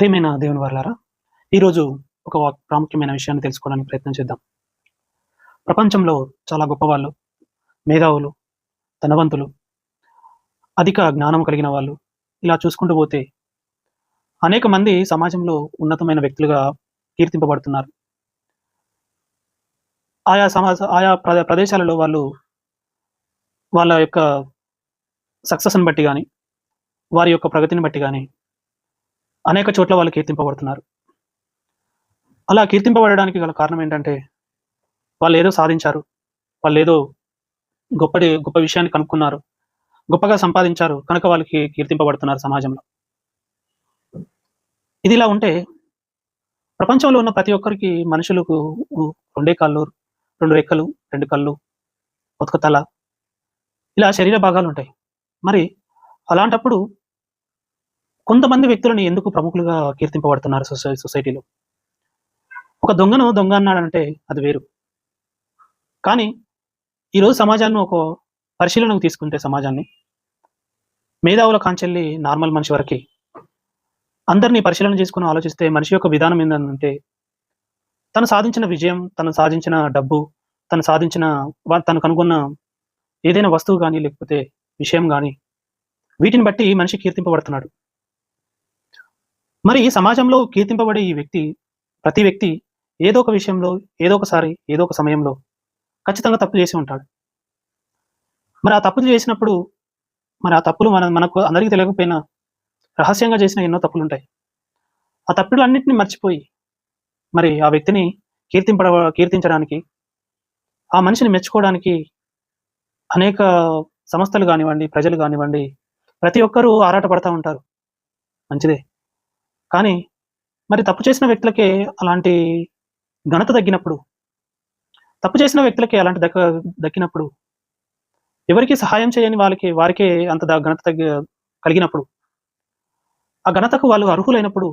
ప్రియమైన దేవుని వర్లారా ఈరోజు ఒక వా- ప్రాముఖ్యమైన విషయాన్ని తెలుసుకోవడానికి ప్రయత్నం చేద్దాం. ప్రపంచంలో చాలా గొప్పవాళ్ళు మేధావులు ధనవంతులు అధిక జ్ఞానం కలిగిన వాళ్ళు ఇలా చూసుకుంటూ పోతే అనేక మంది సమాజంలో ఉన్నతమైన వ్యక్తులుగా కీర్తింపబడుతున్నారు. ఆయా సమాజ ఆయా ప్ర- ప్రదేశాలలో వాళ్ళు వాళ్ళ యొక్క సక్సెస్ని బట్టి కానీ వారి యొక్క ప్రగతిని బట్టి కానీ అనేక చోట్ల వాళ్ళు కీర్తింపబడుతున్నారు. అలా కీర్తింపబడడానికి గల కారణం ఏంటంటే వాళ్ళు ఏదో సాధించారు వాళ్ళు ఏదో గొప్పటి గొప్ప విషయాన్ని కనుక్కున్నారు గొప్పగా సంపాదించారు కనుక వాళ్ళకి కీర్తింపబడుతున్నారు సమాజంలో. ఇది ఇలా ఉంటే ప్రపంచంలో ఉన్న ప్రతి ఒక్కరికి మనుషులకు రెండే కాళ్ళు రెండు రెక్కలు రెండు కళ్ళు ఒక తల ఇలా శరీర భాగాలు ఉంటాయి. మరి అలాంటప్పుడు కొంతమంది వ్యక్తులని ఎందుకు ప్రముఖులుగా కీర్తింపబడుతున్నారు సొసై సొసైటీలో? ఒక దొంగను దొంగ అన్నాడంటే అది వేరు. కానీ ఈరోజు సమాజాన్ని ఒక పరిశీలనకు తీసుకుంటే సమాజాన్ని మేధావుల కాంచెల్లి నార్మల్ మనిషి వరకు. అందరినీ పరిశీలన చేసుకుని ఆలోచిస్తే మనిషి యొక్క విధానం ఏంటంటే తను సాధించిన విజయం తను సాధించిన డబ్బు తను సాధించిన తను కనుగొన్న ఏదైనా వస్తువు కానీ లేకపోతే విషయం కానీ వీటిని బట్టి మనిషి కీర్తింపబడుతున్నాడు. మరి ఈ సమాజంలో కీర్తింపబడే ఈ వ్యక్తి ప్రతి వ్యక్తి ఏదో ఒక విషయంలో ఏదో ఒకసారి ఏదో ఒక సమయంలో ఖచ్చితంగా తప్పు చేసి ఉంటాడు. మరి ఆ తప్పులు చేసినప్పుడు మరి ఆ తప్పులు మన మనకు అందరికీ తెలియకపోయినా రహస్యంగా చేసిన ఎన్నో తప్పులు ఉంటాయి ఆ తప్పులు అన్నింటినీ మర్చిపోయి మరి ఆ వ్యక్తిని కీర్తింపడ కీర్తించడానికి ఆ మనిషిని మెచ్చుకోవడానికి అనేక సంస్థలు కానివ్వండి ప్రజలు కానివ్వండి ప్రతి ఒక్కరూ ఆరాటపడతా ఉంటారు. మంచిదే. కానీ మరి తప్పు చేసిన వ్యక్తులకే అలాంటి ఘనత తగ్గినప్పుడు తప్పు చేసిన వ్యక్తులకి అలాంటి దక్క దక్కినప్పుడు ఎవరికి సహాయం చేయని వాళ్ళకి వారికే అంత ఘనత తగ్గి కలిగినప్పుడు ఆ ఘనతకు వాళ్ళు అర్హులైనప్పుడు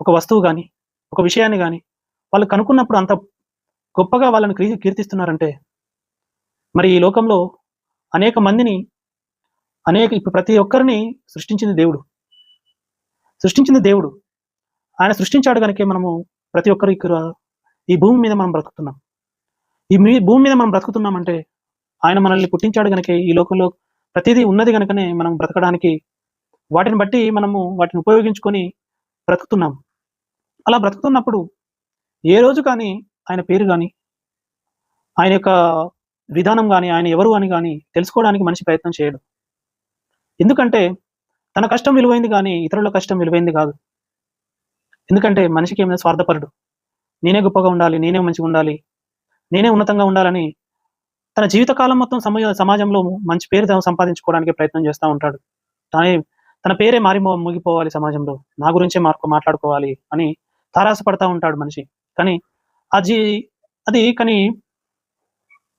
ఒక వస్తువు కానీ ఒక విషయాన్ని కానీ వాళ్ళు కనుక్కున్నప్పుడు అంత గొప్పగా వాళ్ళని కీ- కీర్తిస్తున్నారంటే మరి ఈ లోకంలో అనేక మందిని అనేక ఇప్పుడు ప్రతి ఒక్కరిని సృష్టించింది దేవుడు. సృష్టించింది దేవుడు. ఆయన సృష్టించాడు కనుక మనము ప్రతి ఒక్కరు ఇక్కడ ఈ భూమి మీద మనం బ్రతుకుతున్నాం. ఈ మీ భూమి మీద మనం బ్రతుకుతున్నామంటే ఆయన మనల్ని పుట్టించాడు కనుక ఈ లోకంలో ప్రతిదీ ఉన్నది కనుకనే మనం బ్రతకడానికి వాటిని బట్టి మనము వాటిని ఉపయోగించుకొని బ్రతుకుతున్నాం. అలా బ్రతుకుతున్నప్పుడు ఏ రోజు కానీ ఆయన పేరు కానీ ఆయన యొక్క విధానం కానీ ఆయన ఎవరు అని కానీ తెలుసుకోవడానికి మనిషి ప్రయత్నం చేయడు. ఎందుకంటే తన కష్టం విలువైంది కానీ ఇతరుల కష్టం విలువైంది కాదు. ఎందుకంటే మనిషికి ఏమైనా స్వార్థపరుడు. నేనే గొప్పగా ఉండాలి నేనే మంచిగా ఉండాలి నేనే ఉన్నతంగా ఉండాలని తన జీవితకాలం మొత్తం సమయ సమాజంలో మంచి పేరు సంపాదించుకోవడానికి ప్రయత్నం చేస్తూ ఉంటాడు. తానే తన పేరే మారి ముగిపోవాలి సమాజంలో. నా గురించే మార్పు మాట్లాడుకోవాలి అని తారాసపడతా ఉంటాడు మనిషి. కానీ అది అది కానీ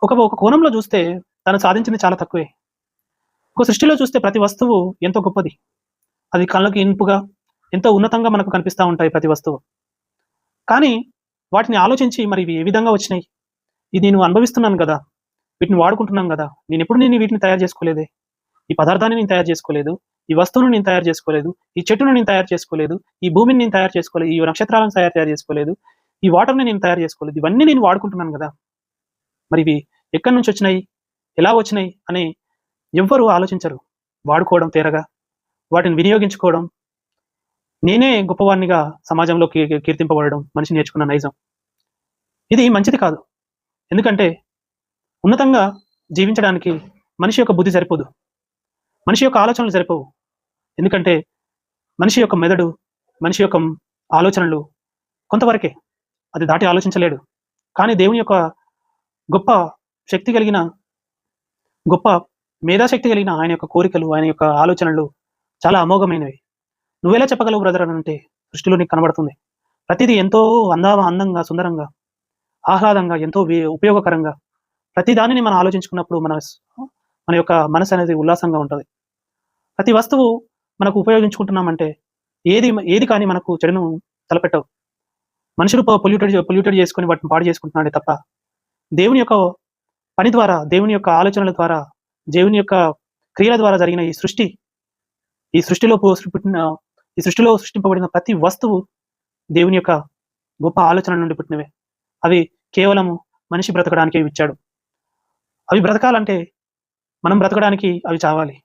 ఒక ఒక కోణంలో చూస్తే తను సాధించింది చాలా తక్కువే. ఒక సృష్టిలో చూస్తే ప్రతి వస్తువు ఎంతో గొప్పది. అది కళ్ళకి ఇనుపుగా ఎంతో ఉన్నతంగా మనకు కనిపిస్తూ ఉంటాయి ప్రతి వస్తువు. కానీ వాటిని ఆలోచించి మరి ఇవి ఏ విధంగా వచ్చినాయి? ఇది నేను అనుభవిస్తున్నాను కదా. వీటిని వాడుకుంటున్నాను కదా. నేను ఎప్పుడు నేను వీటిని తయారు చేసుకోలేదే? ఈ పదార్థాన్ని నేను తయారు చేసుకోలేదు. ఈ వస్తువును నేను తయారు చేసుకోలేదు. ఈ చెట్టును నేను తయారు చేసుకోలేదు. ఈ భూమిని నేను తయారు చేసుకోలేదు. ఈ నక్షత్రాలను తయారు తయారు చేసుకోలేదు. ఈ వాటర్ని నేను తయారు చేసుకోలేదు. ఇవన్నీ నేను వాడుకుంటున్నాను కదా. మరి ఇవి ఎక్కడి నుంచి వచ్చినాయి? ఎలా వచ్చినాయి? అనే ఎవ్వరూ ఆలోచించరు. వాడుకోవడం తేరగా. వాటిని వినియోగించుకోవడం. నేనే గొప్పవాడినిగా సమాజంలో కీ- కీర్తింపబడడం మనిషి నేర్చుకున్న నైజం. ఇది మంచిది కాదు. ఎందుకంటే ఉన్నతంగా జీవించడానికి మనిషి యొక్క బుద్ధి సరిపోదు. మనిషి యొక్క ఆలోచనలు సరిపోవు. ఎందుకంటే మనిషి యొక్క మెదడు మనిషి యొక్క ఆలోచనలు కొంతవరకే అది దాటి ఆలోచించలేడు. కానీ దేవుని యొక్క గొప్ప శక్తి కలిగిన గొప్ప మేధాశక్తి కలిగిన ఆయన యొక్క కోరికలు ఆయన యొక్క ఆలోచనలు చాలా అమోఘమైనవి. నువ్వెలా చెప్పగలవు బ్రదర్ అని అంటే సృష్టిలో నీకు కనబడుతుంది. ప్రతిదీ ఎంతో అందా అందంగా సుందరంగా ఆహ్లాదంగా ఎంతో ఉపయోగకరంగా ప్రతి దానిని మనం ఆలోచించుకున్నప్పుడు మన మన యొక్క మనసు అనేది ఉల్లాసంగా ఉంటుంది. ప్రతి వస్తువు మనకు ఉపయోగించుకుంటున్నామంటే ఏది ఏది కానీ మనకు చెడును తలపెట్టవు. మనుషులు పొల్యూటెడ్ పొల్యూటెడ్ చేసుకుని వాటిని పాడు చేసుకుంటున్నాడే తప్ప దేవుని యొక్క పని ద్వారా దేవుని యొక్క ఆలోచనల ద్వారా దేవుని యొక్క క్రియల ద్వారా జరిగిన ఈ సృష్టి ఈ సృష్టిలో పుట్టిన ఈ సృష్టిలో సృష్టింపబడిన ప్రతి వస్తువు దేవుని యొక్క గొప్ప ఆలోచన నుండి పుట్టినవే. అవి కేవలము మనిషి బ్రతకడానికి ఇచ్చాడు. అవి బ్రతకాలంటే మనం బ్రతకడానికి అవి చావాలి.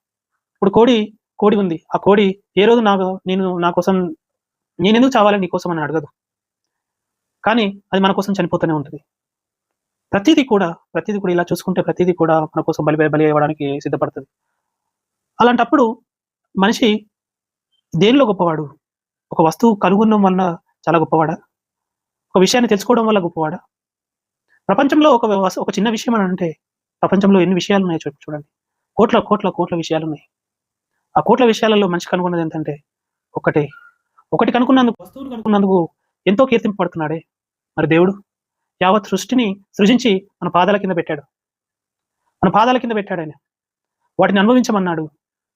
ఇప్పుడు కోడి కోడి ఉంది. ఆ కోడి ఏ రోజు నాకు నేను నా కోసం నేను ఎందుకు చావాలి నీ కోసం అని అడగదు. కానీ అది మన కోసం చనిపోతూనే ఉంటుంది. ప్రతిదీ కూడా ప్రతిదీ కూడా ఇలా చూసుకుంటే ప్రతిదీ కూడా మన కోసం బలి బలి అవ్వడానికి సిద్ధపడుతుంది. అలాంటప్పుడు మనిషి దేనిలో గొప్పవాడు? ఒక వస్తువు కనుగొనడం వల్ల చాలా గొప్పవాడా? ఒక విషయాన్ని తెలుసుకోవడం వల్ల గొప్పవాడా? ప్రపంచంలో ఒక వస్- ఒక చిన్న విషయం అని అంటే ప్రపంచంలో ఎన్ని విషయాలు ఉన్నాయో చూడండి. కోట్ల కోట్ల కోట్ల విషయాలు ఉన్నాయి. ఆ కోట్ల విషయాలలో మనిషి కనుగొన్నది ఏంటంటే ఒకటే. ఒకటి కనుక్కున్నందుకు వస్తువులు కనుక్కున్నందుకు ఎంతో కీర్తింపబడుతున్నాడే మరి దేవుడు? యావత్ సృష్టిని సృజించి మన పాదాల కింద పెట్టాడు. మన పాదాల కింద పెట్టాడు ఆయన. వాటిని అనుభవించమన్నాడు.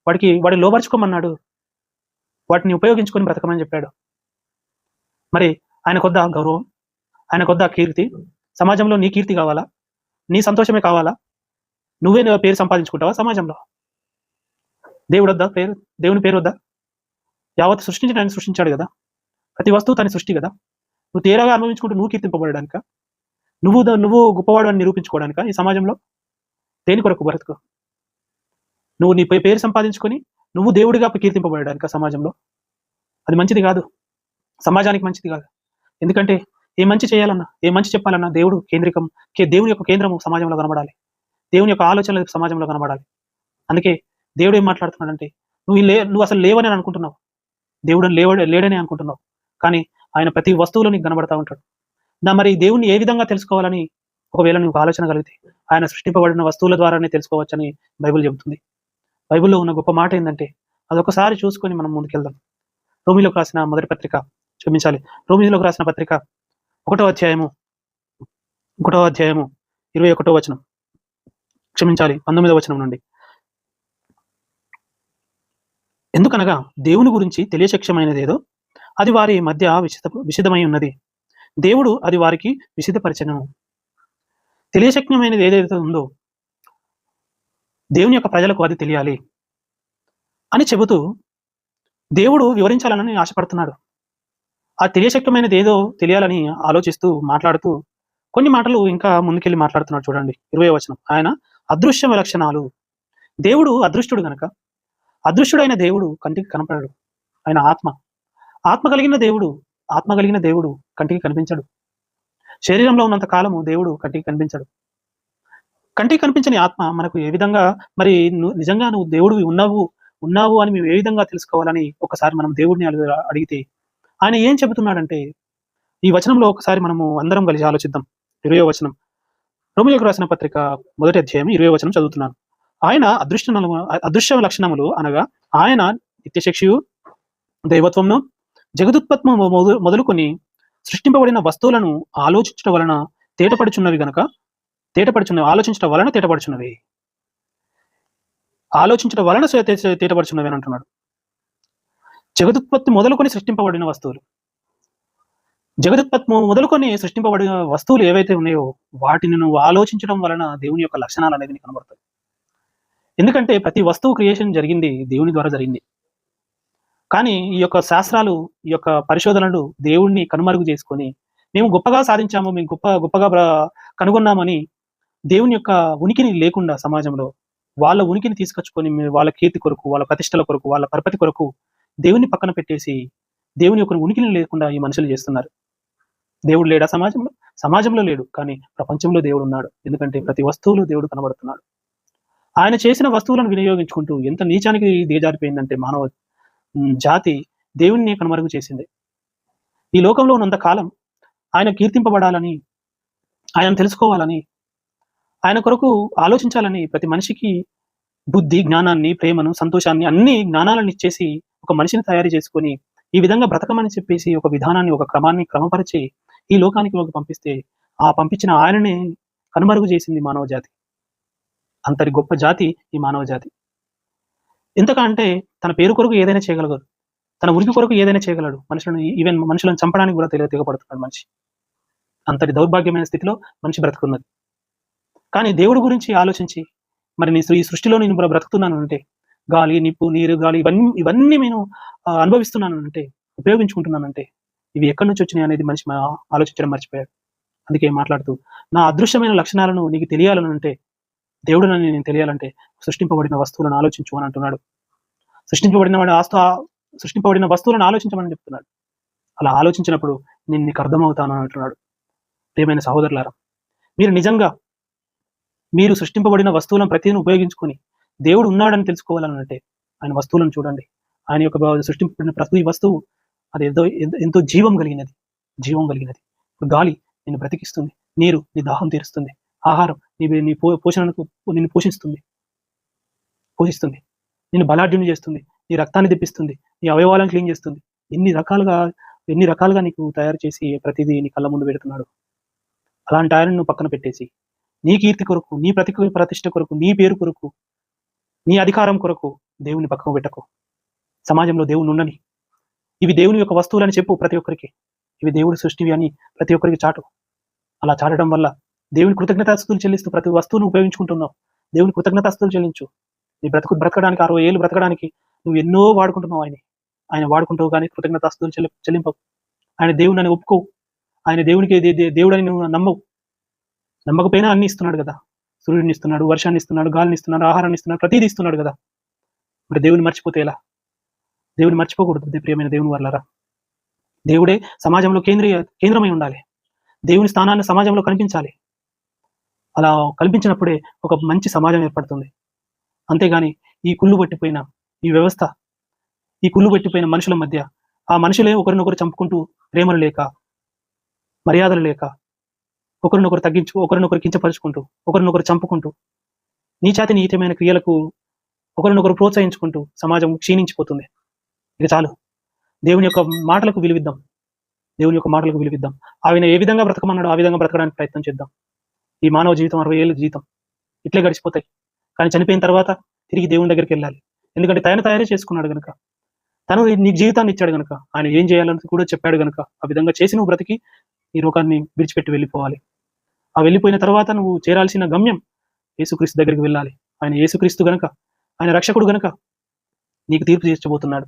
వాడికి వాడిని లోపరుచుకోమన్నాడు వాటిని ఉపయోగించుకొని బ్రతకమని చెప్పాడు. మరి ఆయన కొద్ద గౌరవం ఆయన కొద్ద కీర్తి సమాజంలో నీ కీర్తి కావాలా? నీ సంతోషమే కావాలా? నువ్వే నువ్వు పేరు సంపాదించుకుంటావా సమాజంలో? దేవుడు వద్దా పేరు? దేవుని పేరు వద్దా? యావత్ సృష్టించిన ఆయన సృష్టించాడు కదా. ప్రతి వస్తువు తన సృష్టి కదా. నువ్వు తీరాగా అనుభవించుకుంటూ నువ్వు కీర్తింపబడడానిక? నువ్వు నువ్వు గొప్పవాడు అని నిరూపించుకోవడానిక ఈ సమాజంలో? దేని కొరకు బ్రతుకు? నువ్వు నీ పేరు సంపాదించుకొని నువ్వు దేవుడిగా కీర్తింపబడడానిక సమాజంలో? అది మంచిది కాదు. సమాజానికి మంచిది కాదు. ఎందుకంటే ఏ మంచి చేయాలన్నా ఏ మంచి చెప్పాలన్నా దేవుడు కేంద్రికం కే- దేవుని యొక్క కేంద్రము సమాజంలో కనబడాలి. దేవుని యొక్క ఆలోచనలు సమాజంలో కనబడాలి. అందుకే దేవుడు ఏం మాట్లాడుతున్నాడంటే నువ్వు లే నువ్వు అసలు లేవని అనుకుంటున్నావు. దేవుడు లేవ లేడని అనుకుంటున్నావు. కానీ ఆయన ప్రతి వస్తువులో నీకు కనబడతా ఉంటాడు. నా మరి దేవుణ్ణి ఏ విధంగా తెలుసుకోవాలని ఒకవేళ నీకు ఆలోచన కలిగితే ఆయన సృష్టింపబడిన వస్తువుల ద్వారానే తెలుసుకోవచ్చని బైబిల్ చెబుతుంది. బైబిల్లో ఉన్న గొప్ప మాట ఏంటంటే అదొకసారి చూసుకొని మనం ముందుకెళ్దాం. రోమిలోకి రాసిన మొదటి పత్రిక క్షమించాలి. రోమిలోకి రాసిన పత్రిక ఒకటో అధ్యాయము ఒకటో అధ్యాయము ఇరవై ఒకటో వచనం. క్షమించాలి పంతొమ్మిదో వచనం నుండి. ఎందుకనగా దేవుని గురించి తెలియశక్యమైనదేదో అది వారి మధ్య విషిత విషిదమై ఉన్నది. దేవుడు అది వారికి విశిదపరచను తెలియశక్యమైనది ఏదైతే ఉందో దేవుని యొక్క ప్రజలకు అది తెలియాలి అని చెబుతూ దేవుడు వివరించాలని ఆశపడుతున్నాడు. ఆ తెలియశక్యమైనది ఏదో తెలియాలని ఆలోచిస్తూ మాట్లాడుతూ కొన్ని మాటలు ఇంకా ముందుకెళ్ళి మాట్లాడుతున్నాడు చూడండి. ఇరవై వచనం. ఆయన అదృశ్య లక్షణాలు. దేవుడు అదృష్టుడు గనక అదృశ్యుడైన దేవుడు కంటికి కనపడడు. ఆయన ఆత్మ. ఆత్మ కలిగిన దేవుడు ఆత్మ కలిగిన దేవుడు కంటికి కనిపించడు. శరీరంలో ఉన్నంత కాలము దేవుడు కంటికి కనిపించడు. కంటికి కనిపించని ఆత్మ మనకు ఏ విధంగా మరి నిజంగా నువ్వు దేవుడు ఉన్నావు ఉన్నావు అని మేము ఏ విధంగా తెలుసుకోవాలని ఒకసారి మనం దేవుడిని అడిగితే ఆయన ఏం చెబుతున్నాడంటే ఈ వచనంలో ఒకసారి మనము అందరం కలిసి ఆలోచిద్దాం. ఇరవై వచనం. రోమిలకు రాసిన పత్రిక మొదటి అధ్యాయం ఇరవై వచనం చదువుతున్నాను. ఆయన అదృష్ట అదృశ్య లక్షణములు అనగా ఆయన నిత్యశక్తియు దైవత్వంను జగదుత్పత్మ మొదలుకొని సృష్టింపబడిన వస్తువులను ఆలోచించడం వలన తేటపడుచున్నవి గనక తేటపడుచున్నవి ఆలోచించడం వలన తేటపడుచున్నవి. ఆలోచించడం వలన తేటపడుచున్నవి అని అంటున్నాడు. జగదుత్పత్తి మొదలుకొని సృష్టింపబడిన వస్తువులు. జగదుత్పత్తి మొదలుకొని సృష్టింపబడిన వస్తువులు ఏవైతే ఉన్నాయో వాటిని నువ్వు ఆలోచించడం వలన దేవుని యొక్క లక్షణాలు అనేది నీకు కనబడతాయి. ఎందుకంటే ప్రతి వస్తువు క్రియేషన్ జరిగింది దేవుని ద్వారా జరిగింది. కానీ ఈ యొక్క శాస్త్రాలు ఈ యొక్క పరిశోధనలు దేవుణ్ణి కనుమరుగు చేసుకొని మేము గొప్పగా సాధించాము మేము గొప్ప గొప్పగా కనుగొన్నామని దేవుని యొక్క ఉనికిని లేకుండా సమాజంలో వాళ్ళ ఉనికిని తీసుకొచ్చుకొని వాళ్ళ కీర్తి కొరకు వాళ్ళ ప్రతిష్టల కొరకు వాళ్ళ పరపతి కొరకు దేవుని పక్కన పెట్టేసి దేవుని యొక్క ఉనికిని లేకుండా ఈ మనుషులు చేస్తున్నారు. దేవుడు లేడా సమాజంలో? సమాజంలో లేడు కానీ ప్రపంచంలో దేవుడు ఉన్నాడు. ఎందుకంటే ప్రతి వస్తువులో దేవుడు కనబడుతున్నాడు. ఆయన చేసిన వస్తువులను వినియోగించుకుంటూ ఎంత నీచానికి దిగజారిపోయిందంటే మానవ జాతి దేవుణ్ణి కనుమరుగు చేసింది. ఈ లోకంలో ఉన్నంత కాలం ఆయన కీర్తింపబడాలని ఆయన తెలుసుకోవాలని ఆయన కొరకు ఆలోచించాలని ప్రతి మనిషికి బుద్ధి జ్ఞానాన్ని ప్రేమను సంతోషాన్ని అన్ని జ్ఞానాలను ఇచ్చేసి ఒక మనిషిని తయారు చేసుకొని ఈ విధంగా బ్రతకమని చెప్పేసి ఒక విధానాన్ని ఒక క్రమాన్ని క్రమపరిచి ఈ లోకానికి ఒక పంపిస్తే ఆ పంపించిన ఆయననే కనుమరుగు చేసింది మానవ జాతి. అంతటి గొప్ప జాతి ఈ మానవ జాతి. ఎందుకంటే తన పేరు కొరకు ఏదైనా చేయగలగదు తన ఉనికి కొరకు ఏదైనా చేయగలడు. మనుషులను ఈవెన్ మనుషులను చంపడానికి కూడా తెలియ తెగపడుతున్నాడు మనిషి. అంతటి దౌర్భాగ్యమైన స్థితిలో మనిషి బ్రతుకున్నది. కానీ దేవుడి గురించి ఆలోచించి మరి నీ ఈ సృష్టిలో నేను కూడా బ్రతుకుతున్నాను అంటే గాలి నిప్పు నీరు గాలి ఇవన్నీ ఇవన్నీ నేను అనుభవిస్తున్నాను అంటే ఉపయోగించుకుంటున్నాను ఉపయోగించుకుంటున్నానంటే ఇవి ఎక్కడి నుంచి వచ్చినాయి అనేది మనిషి ఆలోచించడం మర్చిపోయాడు. అందుకే మాట్లాడుతూ నా అదృశ్యమైన లక్షణాలను నీకు తెలియాలని అంటే దేవుడు నన్ను నేను తెలియాలంటే సృష్టింపబడిన వస్తువులను ఆలోచించు అని అంటున్నాడు. సృష్టింపబడిన వాడి ఆస్తు సృష్టింపబడిన వస్తువులను ఆలోచించమని చెప్తున్నాడు. అలా ఆలోచించినప్పుడు నేను నీకు అర్థమవుతాను అని అంటున్నాడు. ప్రియమైన సహోదరులారా మీరు నిజంగా మీరు సృష్టింపబడిన వస్తువులను ప్రతిని ఉపయోగించుకొని దేవుడు ఉన్నాడని తెలుసుకోవాలని అంటే ఆయన వస్తువులను చూడండి. ఆయన యొక్క సృష్టింపబడిన ప్రతి వస్తువు అది ఎంతో ఎంతో- ఎంతో జీవం కలిగినది. జీవం కలిగినది. గాలి నిన్ను బ్రతికిస్తుంది. నీరు నీ దాహం తీరుస్తుంది. ఆహారం. నీ నీ పో పోషణకు నిన్ను పోషిస్తుంది. పోషిస్తుంది. నిన్ను బలాఢ్యుని చేస్తుంది. నీ రక్తాన్ని తెప్పిస్తుంది. నీ అవయవాలను క్లీన్ చేస్తుంది. ఎన్ని రకాలుగా ఎన్ని రకాలుగా నీకు తయారు చేసి ప్రతిదీ నీ కళ్ళ ముందు పెడుతున్నాడు. అలాంటి ఆయన నువ్వు పక్కన పెట్టేసి నీ కీర్తి కొరకు నీ ప్రతి ప్రతిష్ట కొరకు నీ పేరు కొరకు నీ అధికారం కొరకు దేవుని పక్కన పెట్టకు. సమాజంలో దేవుని ఉండని. ఇవి దేవుని యొక్క వస్తువులని చెప్పు ప్రతి ఒక్కరికి. ఇవి దేవుడి సృష్టివి అని ప్రతి ఒక్కరికి చాటు. అలా చాటడం వల్ల దేవుని కృతజ్ఞతాస్తులు చెల్లిస్తూ ప్రతి వస్తువును ఉపయోగించుకుంటున్నావు. దేవుని కృతజ్ఞతాస్తులు చెల్లించు. నీ బ్రతుకు బ్రతకడానికి అరవై ఏళ్ళు బ్రతకడానికి నువ్వు ఎన్నో వాడుకుంటున్నావు ఆయన ఆయన వాడుకుంటావు కానీ కృతజ్ఞతాస్తులు చెల్లి చెల్లింపవు. ఆయన దేవుని అని ఒప్పుకోవు. ఆయన దేవునికి దేవుడని నువ్వు నమ్మవు. నమ్మకపోయినా అన్ని ఇస్తున్నాడు కదా. సూర్యుడిని ఇస్తున్నాడు వర్షాన్ని ఇస్తున్నాడు గాలిని ఇస్తున్నాడు ఆహారాన్ని ఇస్తున్నాడు ప్రతిదీ ఇస్తున్నాడు కదా. మరి దేవుని మర్చిపోతే ఎలా? దేవుని మర్చిపోకూడదు ప్రియమైన దేవుని వర్లరా. దేవుడే సమాజంలో కేంద్రీయ కేంద్రమై ఉండాలి. దేవుని స్థానాన్ని సమాజంలో కనిపించాలి. అలా కల్పించినప్పుడే ఒక మంచి సమాజం ఏర్పడుతుంది. అంతేగాని ఈ కుళ్ళు పట్టిపోయిన ఈ వ్యవస్థ ఈ కుళ్ళు పట్టిపోయిన మనుషుల మధ్య ఆ మనుషులే ఒకరినొకరు చంపుకుంటూ ప్రేమలు లేక మర్యాదలు లేక ఒకరినొకరు తగ్గించు ఒకరినొకరు కించపరుచుకుంటూ ఒకరినొకరు చంపుకుంటూ నీచాతి నీచమైన క్రియలకు ఒకరినొకరు ప్రోత్సహించుకుంటూ సమాజం క్షీణించిపోతుంది. ఇక చాలు. దేవుని యొక్క మాటలకు విలువిద్దాం. దేవుని యొక్క మాటలకు విలువిద్దాం. ఆయన ఏ విధంగా బ్రతకమన్నాడో ఆ విధంగా బ్రతకడానికి ప్రయత్నం చేద్దాం. ఈ మానవ జీవితం అరవై ఏళ్ళ జీవితం. ఇట్లే గడిచిపోతాయి. కానీ చనిపోయిన తర్వాత తిరిగి దేవుని దగ్గరికి వెళ్ళాలి. ఎందుకంటే తయన తయారే చేసుకున్నాడు గనుక. తను నీకు జీవితాన్ని ఇచ్చాడు గనుక. ఆయన ఏం చేయాలని కూడా చెప్పాడు గనుక. ఆ విధంగా చేసి నువ్వు బ్రతికి ఈ రోగాన్ని విడిచిపెట్టి వెళ్ళిపోవాలి. ఆ వెళ్ళిపోయిన తర్వాత నువ్వు చేరాల్సిన గమ్యం యేసుక్రీస్తు దగ్గరికి వెళ్ళాలి. ఆయన యేసుక్రీస్తు గనక. ఆయన రక్షకుడు గనక. నీకు తీర్పు తీర్చబోతున్నాడు.